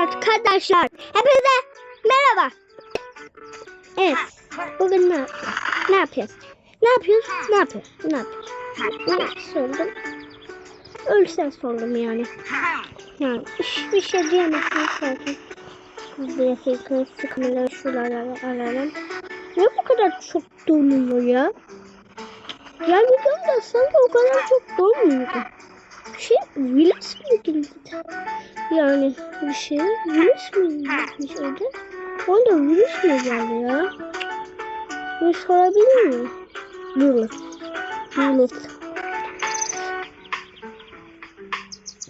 Arkadaşlar hepinize merhaba. Evet bugün ne? Ne yapıyoruz? Ne yapıyoruz? Ne yapıyoruz? Ne yapıyoruz? Ne sordum? Ölsen sordum yani. Yani hiçbir şey diyemezsiniz zaten. Bir dakika sıkmaları şuralara alalım. Ne bu kadar çok donuyor ya? Yani videomda sanki o kadar çok donmuyordu. Şey virüs mü girdi? Yani bir şey virüs mü girmiş orada? Orada virüs mü geldi ya? Virüs olabilir mi? Virüs. Virüs.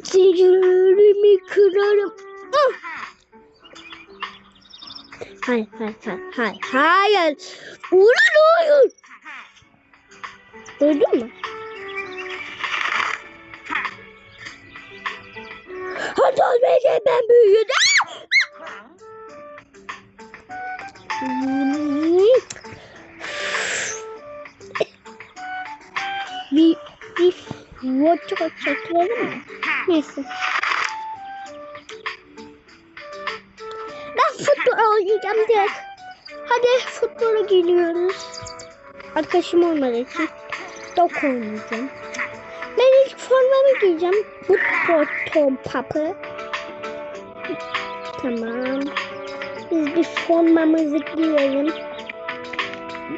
Zincirlerimi kırarım. Ah! Hayır, hayır, hayır, hayır, hayır. Ulan hayır. Duydun mu? Ben büyüdüm. Bir, bir vodka çekelim mi? Neyse. Ben futbol oynayacağım direkt. Hadi futbola gidiyoruz. Arkadaşım olmadığı için top oynayacağım. Ben ilk formamı giyeceğim. Futbol tompapı. Tamam. Biz bir formamızı giyelim.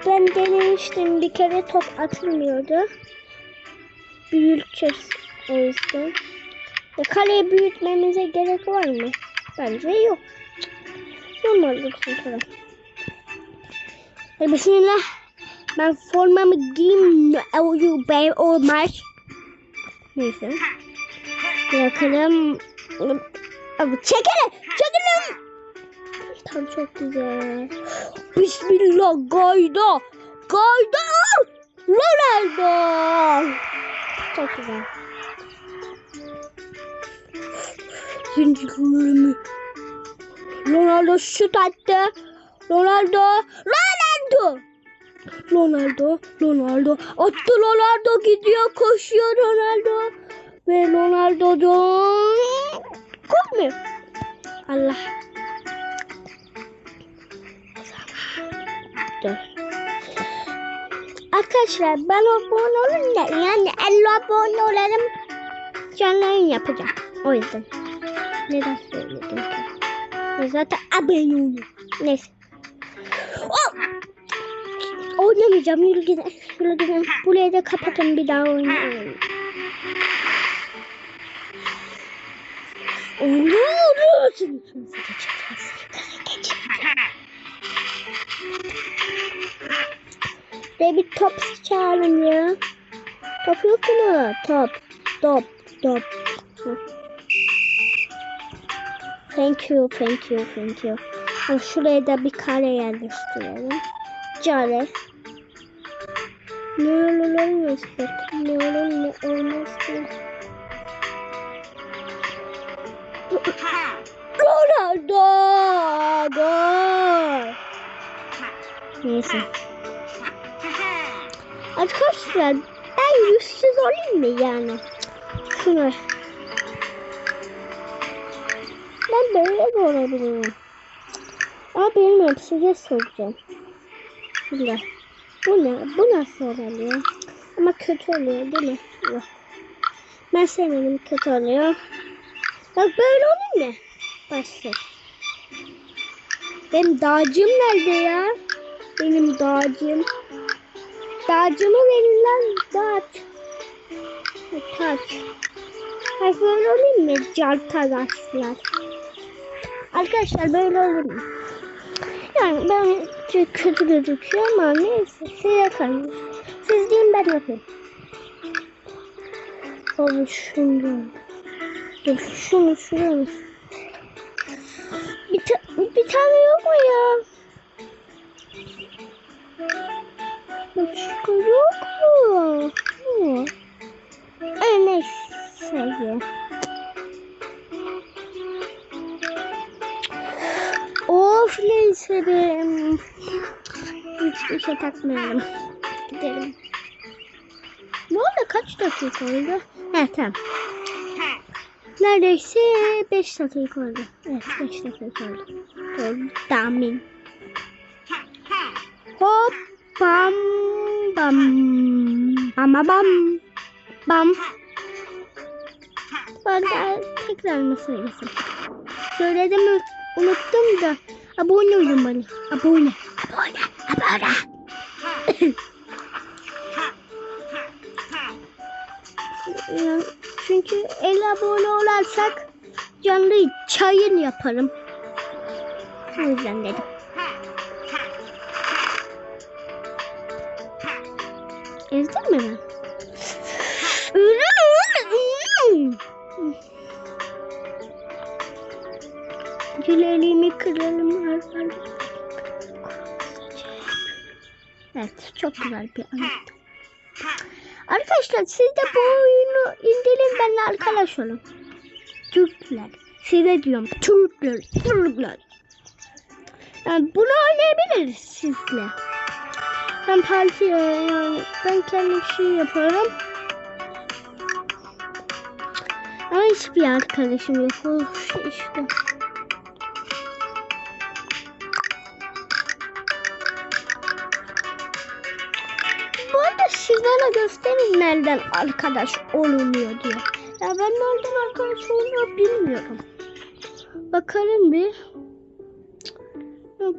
Ben denemiştim bir kere top atılmıyordu. Büyüteceğiz o yüzden. Ya kaleyi büyütmemize gerek var mı? Bence yok. Normal dursun tamam. Hadi bismillah. Ben formamı giyeyim. Oyu bey olmaz. Neyse. Bakalım. Abi çekelim. Çekelim. Tam çok güzel. Bismillah gayda. Gayda. Ronaldo. Çok güzel. Zincirlerimi. Ronaldo şut attı. Ronaldo. Ronaldo. Ronaldo, Ronaldo. Attı Ronaldo gidiyor, koşuyor Ronaldo. Ve Ronaldo'dan mü? Allah. Dur. Arkadaşlar ben abone olun da yani 50 abone olalım canlı yapacağım. O yüzden. Neden söyledim ki? Zaten abone olun. Neyse. Oh! Oynamayacağım. Yürü gidelim. Yürü gidelim. Burayı da kapatın bir daha oynayalım. Oynuyoruz. De bir top çağırın ya. Top yok mu? Top. Top. Top. Thank you, thank you, thank you. Ha, Şuraya da bir kare yerleştirelim. Care. Ne olur olmaz bak. Ne olur ne olmaz ki. Ronaldo! Gol! Neyse. Arkadaşlar ben yüzsüz olayım mı yani? Şunu. Ben böyle de olabilirim. Ama bilmiyorum size soracağım. Şimdi. Bu ne? Bu nasıl oluyor? Ama kötü oluyor değil mi? Yok. Ben sevmedim kötü oluyor. Bak böyle olur mu? Başla. Benim dağcım nerede ya? Benim dağcım. Dağcımı verin lan dağ. Taç. Böyle olur mu? Arkadaşlar. Arkadaşlar böyle olur mu? Yani ben çok kötü gözüküyor ama neyse siz yapın. Siz deyin ben yapayım. Abi şunu. Dur şunu şunu. Bir, ta bir tane yok mu ya? Başka yok mu? Hı. Ay neyse ya. Of neyse be. Hiçbir şey takmayalım. Gidelim. Ne oldu? Kaç dakika oldu? He tamam. Neredeyse 5 dakika oldu. Evet 5 dakika oldu. Doğru. Hop bam bam ama bam bam. De tekrar mı söylesem? Söyledim? Unuttum da. Abone olun bana. Abone. Abone. Abone. Ya, Çünkü 50 abone olarsak canlı çayın yaparım. O yüzden dedim. Ezdin mi ben? Gülelimi kıralım. Evet çok güzel bir anı. Arkadaşlar siz de bu oyunu indirin benimle arkadaş olun. Türkler. Size diyorum Türkler. Türkler. Yani bunu oynayabiliriz sizle. Ben parti yani ben kendim şey yaparım. Ama hiçbir arkadaşım yok. Of, işte. Bana gösterin nereden arkadaş olunuyor diye. Ya ben nereden arkadaş olunuyor bilmiyorum. Bakalım bir. Yok.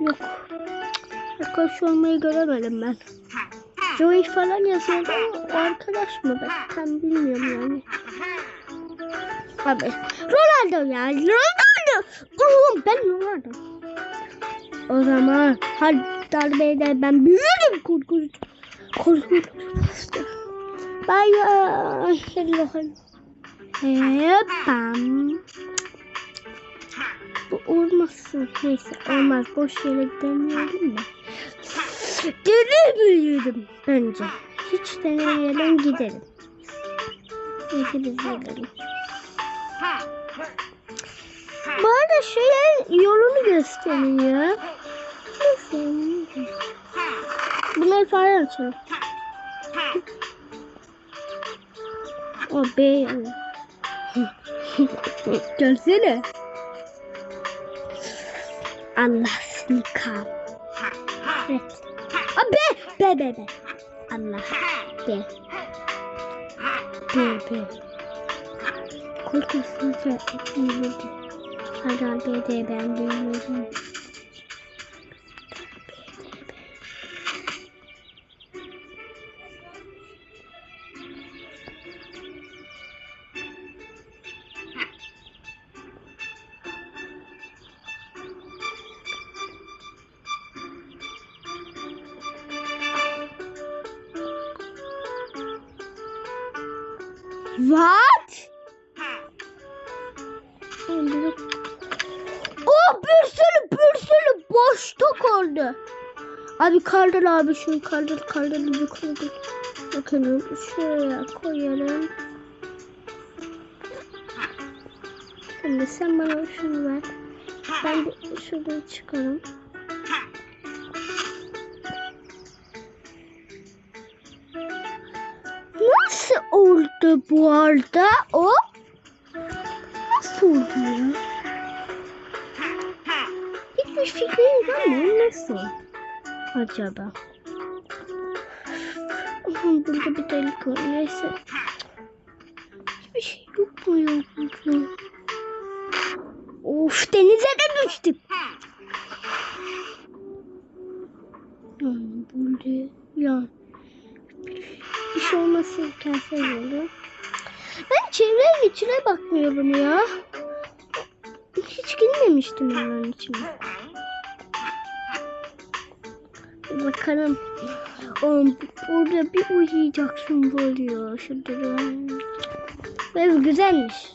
Yok. Arkadaş olmayı göremedim ben. Joey falan yazıyordu ama o arkadaş mı ben? Tam bilmiyorum yani. Abi Ronaldo ya Ronaldo. Oğlum ben Ronaldo. O zaman hadi darbeye de ben büyüdüm korkunç. Korkunç. Bay bay. Hepam. Bu olmasın. Neyse olmaz. Boş yere deneyelim de. Geri büyüdüm önce. Hiç denemeden gidelim. Neyse biz gidelim. Bu arada şeyin yolunu gösteriyor. Nasıl? Bunları falan açalım. O B yani. Gelsene. Allah seni kal. Evet. A B. B B B. Allah. B. B B. Korkusuz yapmayı Herhalde ben bilmiyorum. What? Abi kaldır abi şunu kaldır kaldır bir kaldır. Bakın şuraya koyalım. Şimdi sen bana şunu ver. Ben de şuradan çıkarım. Nasıl oldu bu arada o? Nasıl oldu ya? Hiçbir fikrim yok ama nasıl? Acaba? Burada bir delik var. Neyse. Hiçbir şey yok mu ya burada? Of denize de düştüm. Yani böyle ya bir şey olması imkansız oldu. Ben çevrenin içine bakmıyorum ya. Hiç girmemiştim onların içine. Bakalım. Oğlum, orada bir uyuyacaksın ya. Şurada da. Ev güzelmiş.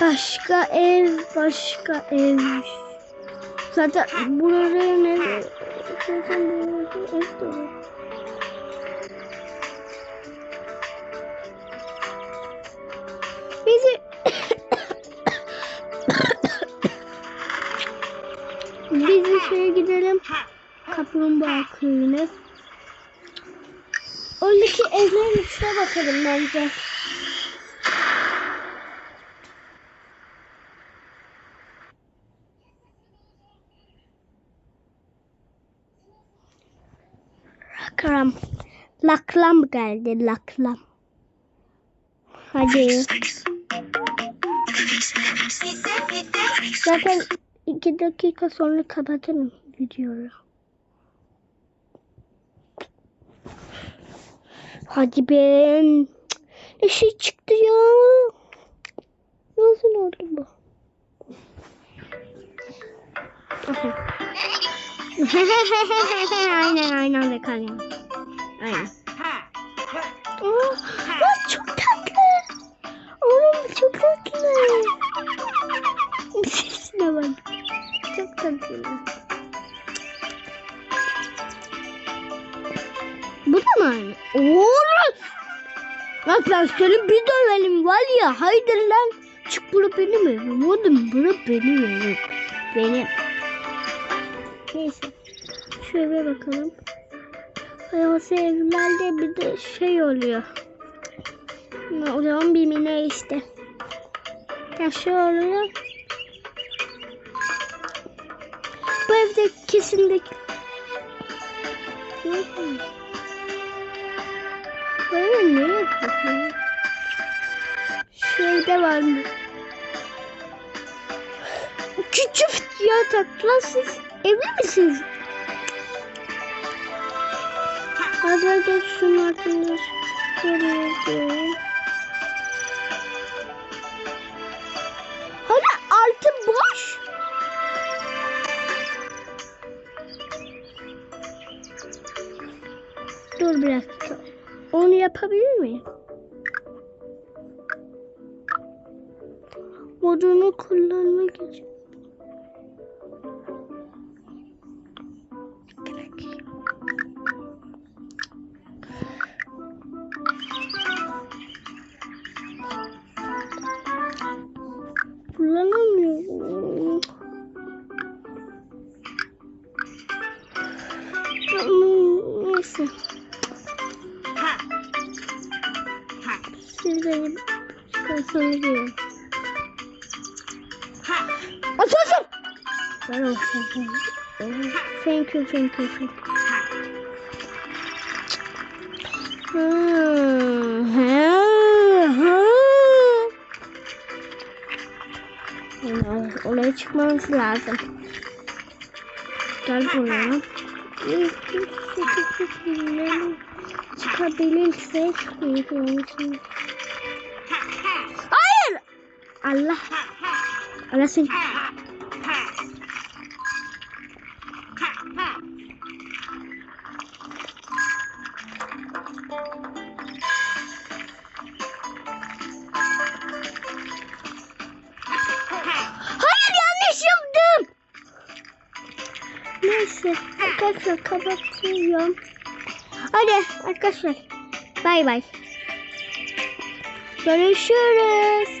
Başka ev, başka ev. Zaten buraya ne? Zaten burada ev de var. Bizi şeye gidelim. Kaplumbağa köyüne. Oradaki evlerin içine bakalım bence. Lakram. Laklam geldi laklam. Hadi. Zaten iki dakika sonra kapatırım videoyu. Hadi ben. Ne şey çıktı ya. Nasıl oldu bu? Aynen aynen de kalıyor. Aynen. Bak ben seni bir dövelim var ya. Haydi lan. Çık bura benim evim. Oğlum bura benim evim. Benim. Neyse. Şöyle bakalım. Hayvansı evlerde bir de şey oluyor. O zaman bir ne işte. Ya şey oluyor. Bu evde kesinlikle Böyle ne yapıyorsun? Şeyde var mı? Küçük yatakla siz evli misiniz? Hazır geç şunun hakkında soruyorum. Hani altı boş? Dur bir dakika. Onu yapabilir miyim? Modunu kullanmak için. Diyorum. Açılsın! Ben olsun. Thank you, thank you, thank you. Hmm. Yani Oraya çıkmamız lazım. Gel buraya. Çıkabilirsek. Hayır! Allah. Allah seni. Neyse arkadaşlar kapatıyorum. Hadi arkadaşlar bay bay. Görüşürüz.